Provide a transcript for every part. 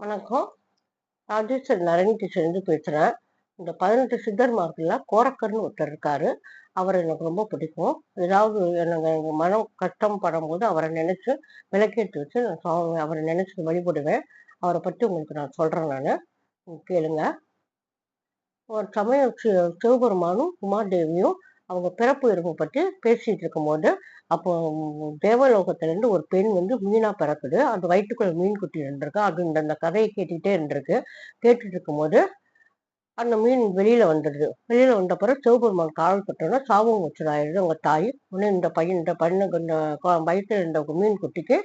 வணக்கம். ராஜேஸ்வர் நரேன் கிஷன்லேருந்து பேசுகிறேன் இந்த பதினெட்டு சித்தர் மார்க்கில் கோரக்கர்னு ஒருத்தர் இருக்காரு. அவர் எனக்கு ரொம்ப பிடிக்கும். ஏதாவது எனக்கு எங்கள் மனம் கஷ்டம் படும்போது அவரை நினைச்சு விளக்கேற்றி வச்சு நான் சுவாமி அவரை நினைச்சு வழிபடுவேன். அவரை பற்றி உங்களுக்கு நான் சொல்கிறேன் நான். கேளுங்க. ஒரு சமயம் சி- சிவபெருமானும் உமாதேவியும் அவங்க பிறப்பு இறப்பு பற்றி பேசிட்டு இருக்கும்போது அப்போ தேவலோகத்திலேருந்து ஒரு பெண் வந்து மீனா பிறக்குது. அந்த வயிற்றுக்குள்ள மீன் குட்டி இருந்திருக்கு அது இந்த அந்த கதையை கேட்டுக்கிட்டே இருந்திருக்கு கேட்டுட்டு இருக்கும்போது அந்த மீன் வெளியில வந்துடுது. வெளியில வந்த பிறகு சிவபெருமான் காவல் பட்டோன்னா சாபம் வச்சுடாயிருது அவங்க தாய் உடனே இந்த பையன் இந்த பையனுக்கு இந்த வயிற்றில் இருந்த மீன் குட்டிக்கு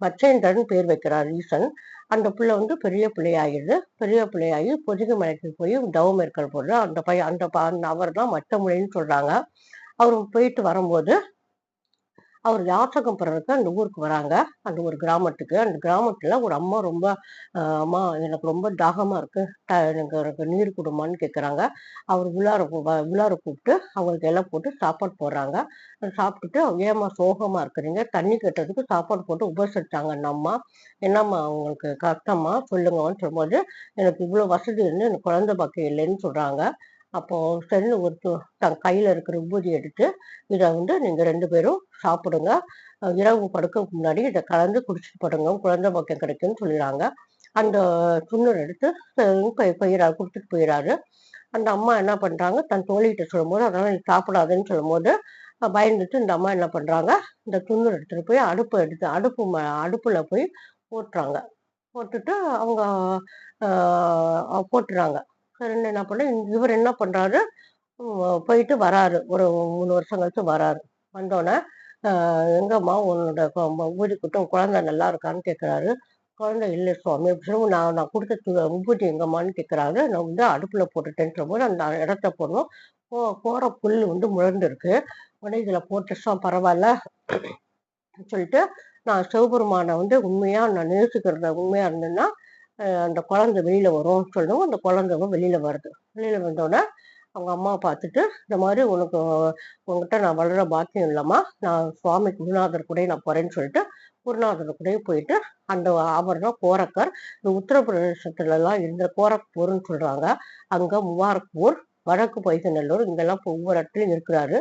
மச்சேந்திரன் பேர் வைக்கிறார் ஈசன். அந்த பிள்ளை வந்து பெரிய பிள்ளையாகிடுது பெரிய பிள்ளையாகி பொதிகை மலைக்கு போய் தவம் மேற்கொள் போடுற அந்த பையன் அந்த ப- அந்த அவர் தான் மச்சமுலைன்னு சொல்றாங்க. அவர் போயிட்டு வரும்போது அவர் யாத்திரகம் பெறறதுக்கு அந்த ஊருக்கு வராங்க. அந்த ஒரு கிராமத்துக்கு. அந்த கிராமத்துல ஒரு அம்மா ரொம்ப அம்மா எனக்கு ரொம்ப தாகமா இருக்கு. த- எனக்கு எனக்கு நீர் கொடுமான்னு கேக்குறாங்க. அவர் உள்ளார வ- உள்ளார கூப்பிட்டு அவங்களுக்கு எல்லாம் போட்டு சாப்பாடு போடுறாங்க. சாப்பிட்டுட்டு அவங்க ஏம்மா சோகமா இருக்கிறீங்க? தண்ணி கட்டுறதுக்கு சாப்பாடு போட்டு உபசரிச்சாங்க. அந்த அம்மா என்னம்மா அவங்களுக்கு கஷ்டமா? சொல்லுங்கன்னு சொல்லும்போது எனக்கு இவ்வளவு வசதி இருந்து எனக்கு குழந்தை பாக்கியம் இல்லைன்னு சொல்றாங்க. அப்போ செல்லு ஒரு தன் கையில் இருக்கிற உபூதி எடுத்து இதை வந்து நீங்கள் ரெண்டு பேரும் சாப்பிடுங்க. இரவு படுக்க முன்னாடி இதை கலந்து குடிச்சிட்டு படுங்க. குழந்தை பாக்கியம் கிடைக்கும்னு சொல்லிடுறாங்க. அந்த துண்ணூர் எடுத்து சரின்னு போய் போயிடறாரு கொடுத்துட்டு போயிடாரு அந்த அம்மா என்ன பண்ணுறாங்க தன் தோழிகிட்ட சொல்லும்போது அதெல்லாம் நீ சாப்பிடாதுன்னு சொல்லும்போது பயந்துட்டு இந்த அம்மா என்ன பண்ணுறாங்க இந்த துண்ணூர் எடுத்துகிட்டு போய் அடுப்பு எடுத்து அடுப்பு ம- அடுப்பில் போய் போட்டுறாங்க. போட்டுட்டு அவங்க போட்டுறாங்க. என்ன பண்ண இவர் என்ன பண்றாரு? போயிட்டு வராரு. ஒரு மூணு வருஷம் கழிச்சு வராரு. வந்தோடனே எங்கம்மா உன்னோட ஊதிக்கிட்டும் ஊதி குழந்தை நல்லா இருக்கான்னு கேட்குறாரு குழந்தை இல்லை சுவாமி அப்படி நான் நான் கொடுத்த து- உபூதி எங்கம்மான்னு கேட்குறாரு நான் வந்து அடுப்பில் போட்டுட்டேன்ற போது அந்த இடத்த போடணும் போ போகிற புல் வந்து முழந்துருக்கு உடனே இதில் போட்டுச்சா பரவாயில்ல. சொல்லிட்டு நான் சிவபெருமானை வந்து உண்மையாக நான் நேசிக்கிறத உண்மையாக இருந்தேன்னா அந்த குழந்தை வெளியில் வரும்னு சொல்லவும் அந்த குழந்தை வெளியில் வருது. வெளியில் வந்தோடனே அவங்க அம்மா பார்த்துட்டு இந்த மாதிரி உனக்கு உங்ககிட்ட நான் வளர பாக்கியம் இல்லைம்மா நான் சுவாமி குருநாதர் கூட நான் போறேன்னு சொல்லிட்டு குருநாதர் கூட போயிட்டு அந்த ஆபரணம் கோரக்கர் இந்த உத்தரப்பிரதேசத்துலலாம் இருந்த கோரக்பூர்னு சொல்கிறாங்க அங்கே முபாரக்பூர் வடக்கு பொய்கநல்லூர் இங்கெல்லாம் ஒவ்வொரு இடத்துலையும் இருக்கிறாரு.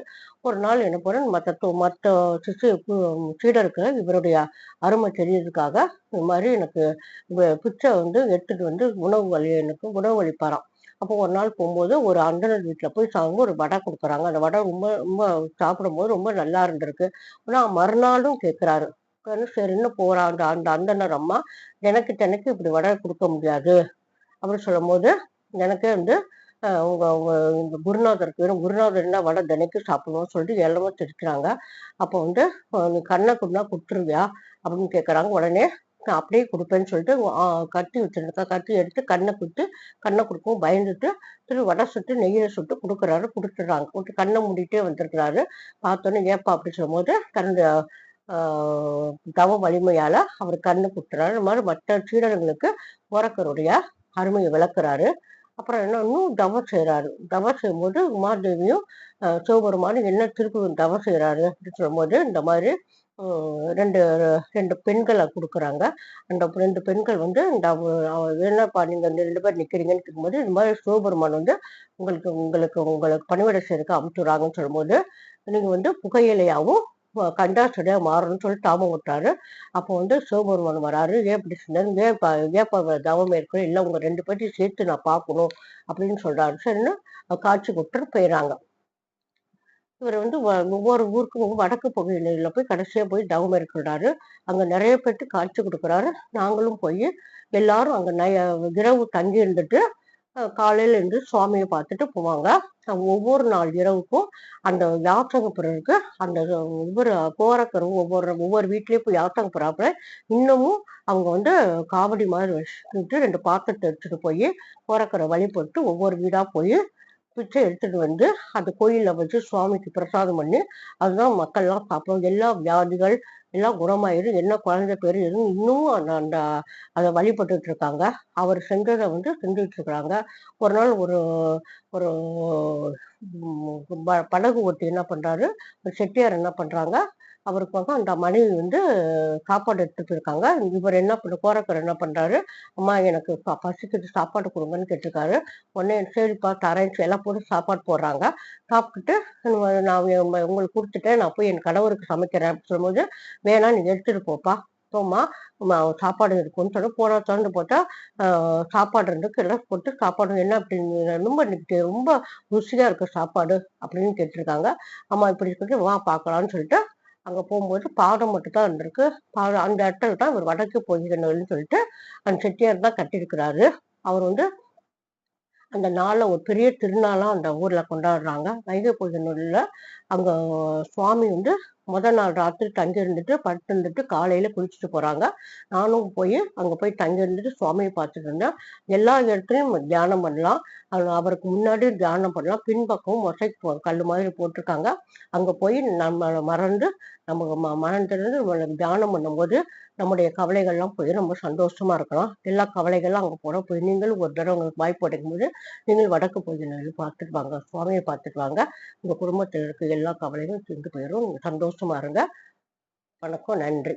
ஒரு நாள் என்ன போறேன் மற்ற மற்ற சிசு சீடருக்கு இவருடைய அருமை தெரியறதுக்காக இது மாதிரி எனக்கு பிச்சை வந்து எடுத்துட்டு வந்து உணவு வழி எனக்கு உணவு வழிப்பாராம் அப்போ ஒரு நாள் போகும்போது ஒரு அந்தனர் வீட்டில் போய் சாங்கும் ஒரு வடை கொடுக்குறாங்க. அந்த வடை ரொம்ப ரொம்ப சாப்பிடும்போது ரொம்ப நல்லா இருந்திருக்கு. ஆனால் மறுநாளும் கேட்குறாரு சரின்னு போறா அந்த அந்த அந்தனர் அம்மா எனக்கு எனக்கு இப்படி வடை கொடுக்க முடியாது. அப்படின்னு சொல்லும்போது எனக்கே வந்து உங்க உங்க இந்த குருநாதருக்கு வேணும். குருநாதர்னா வடை தினைக்கும் சாப்பிடுவோம் சொல்லிட்டு எல்லாமே தெரிக்கிறாங்க அப்போ வந்து கண்ணை குடினா கொடுத்துருவியா அப்படின்னு கேட்குறாங்க உடனே நான் அப்படியே கொடுப்பேன்னு சொல்லிட்டு கத்தி வச்சிருக்கா கத்தி எடுத்து கண்ணை குத்து கண்ணை கொடுக்கவும் பயந்துட்டு திரு வடை சுட்டு நெய்யை சுட்டு கொடுக்குறாரு. கொடுத்துட்றாங்க. கொடுத்து கண்ணை மூடிட்டே வந்திருக்கிறாரு. பார்த்தோன்னே ஏப்பா அப்படி சொல்லும்போது தன்னுடைய தவ வலிமையால அவர் கண்ணு குட்டுறாரு இந்த மாதிரி மற்ற சீடர்களுக்கு உறக்கருடைய அருமையை விளக்குறாரு. அப்புறம் என்னன்னு தவம் செய்கிறாரு தவம் செய்யும்போது உமாதேவியும் சிவபெருமானும் என்ன திருப்பி தவம் செய்கிறாரு அப்படின்னு சொல்லும்போது இந்த மாதிரி ரெண்டு ரெண்டு பெண்களை கொடுக்குறாங்க. அந்த ரெண்டு பெண்கள் வந்து இந்த என்னப்பா நீங்கள் இந்த ரெண்டு பேர் நிற்கிறீங்கன்னு கேட்கும்போது இந்த மாதிரி சிவபெருமான் வந்து உங்களுக்கு உங்களுக்கு உங்களுக்கு பணிவிடை செய்யறதுக்கு அமுச்சுறாங்கன்னு சொல்லும்போது நீங்கள் வந்து புகையிலையாகவும் அஹ் மாறணும்னு சொல்லி தாமம் விட்டாரு. அப்போ வந்து சிவபெருமான் வராரு. ஏன் இப்படி சொன்னாரு? ஏன் ஏன் தவம் இருக்கணும் இல்லை உங்க ரெண்டு பேர்த்தையும் சேர்த்து நான் பார்க்கணும் அப்படின்னு சொல்றாரு. சரின்னு காட்சி கொடுத்துட்டு போயிடறாங்க இவர் வந்து வ- ஒவ்வொரு ஊருக்கும் வடக்கு பகுதியில் போய் கடைசியாக போய் தவம் இருக்கிறாரு அங்கே நிறைய பேர்த்து காட்சி கொடுக்குறாரு. நாங்களும் போய் எல்லாரும் அங்கே நய இரவு தங்கி இருந்துட்டு காலையில் இருந்து சுவாமியை பார்த்துட்டு போவாங்க. ஒவ்வொரு நாள் இரவுக்கும் அந்த யாத்திரை பிறருக்கு அந்த ஒவ்வொரு கோரக்கரும் ஒவ்வொரு ஒவ்வொரு வீட்லேயும் போய் யாத்திரை போறாப்புல. இன்னமும் அவங்க வந்து காவடி மாதிரி வச்சுட்டு ரெண்டு பாத்திரத்தை எடுத்துட்டு போய் கோரக்கரை வழிபட்டு ஒவ்வொரு வீடா போய் பிச்சை எடுத்துட்டு வந்து அந்த கோயிலில் வச்சு சுவாமிக்கு பிரசாதம் பண்ணி அதுதான் மக்கள்லாம் சாப்பிடும் எல்லா வியாதிகள் எல்லாம் குணமாயிரும். என்ன குழந்தை பேர் எதுவும் இன்னும் அந்த அந்த அதை வழிபட்டுட்டு இருக்காங்க அவர் செஞ்சதை வந்து செஞ்சுட்டு இருக்கிறாங்க ஒரு நாள் ஒரு ஒரு ப- படகு ஓட்டி என்ன பண்றாரு? செட்டியார் என்ன பண்றாங்க? அவருக்கு வந்து அந்த மனைவி வந்து சாப்பாடு எடுத்துட்டு இருக்காங்க. இவர் என்ன பண்ண கோரக்கர் என்ன பண்றாரு? அம்மா எனக்கு பசிக்கிட்டு சாப்பாடு கொடுங்கன்னு கேட்டிருக்காரு. உடனே சரிப்பா தரேன் எல்லாம் போட்டு சாப்பாடு போடுறாங்க. சாப்பிட்டுட்டு நான் உங்களுக்கு கொடுத்துட்டேன் நான் போய் என் கணவருக்கு சமைக்கிறேன். சொல்லும்போது வேணா நீ எடுத்துட்டு போப்பா. போம்மா சாப்பாடு இருக்குன்னு சொல்லி போன திறந்து போட்டா சாப்பாடு இருக்கு எல்லாம் போட்டு சாப்பாடு என்ன அப்படின்னு ரொம்ப ரொம்ப ருசியா இருக்கு சாப்பாடு அப்படின்னு கேட்டிருக்காங்க. அம்மா இப்படி இருக்கு வா பார்க்கலாம்னு சொல்லிட்டு அங்கே போகும்போது பாடம் மட்டும் தான் இருந்திருக்கு. பாடம் அந்த இடத்துல தான் இவர் வடக்கு போகிறன்னு சொல்லிட்டு அந்த செட்டியார் தான் கட்டியிருக்கிறாரு. அவர் வந்து அந்த நாளில் ஒரு பெரிய திருநாளாக அந்த ஊரில் கொண்டாடுறாங்க. வைகை பூஜை நூலில் அங்கே சுவாமி வந்து முதல் நாள் ராத்திரி தங்கி இருந்துட்டு படுத்து இருந்துட்டு காலையில குளிச்சுட்டு போறாங்க. நானும் போய் அங்க போய் தங்கி இருந்துட்டு சுவாமியை பார்த்துட்டு இருந்தேன். எல்லா இடத்துலையும் தியானம் பண்ணலாம். அவருக்கு முன்னாடி தியானம் பண்ணலாம். பின்பக்கம் மொசை கல் மாதிரி போட்டிருக்காங்க. அங்க போய் நம்ம மறந்து நம்ம ம- மறந்துருந்து தியானம் பண்ணும்போது நம்முடைய கவலைகள்லாம் போய் ரொம்ப சந்தோஷமா இருக்கலாம். எல்லா கவலைகளும் அங்கே போனால் போய் நீங்களும் ஒரு தடவை உங்களுக்கு வாய்ப்பு கிடைக்கும் போது நீங்கள் வடக்கு போய் பார்த்துட்டு வாங்க. சுவாமியை பார்த்துட்டு வாங்க. உங்க குடும்பத்தில் இருக்க எல்லா கவலைகளும் தீர்ந்து போயிடும் சந்தோஷம் சந்தோஷமா இருங்க வணக்கம் நன்றி.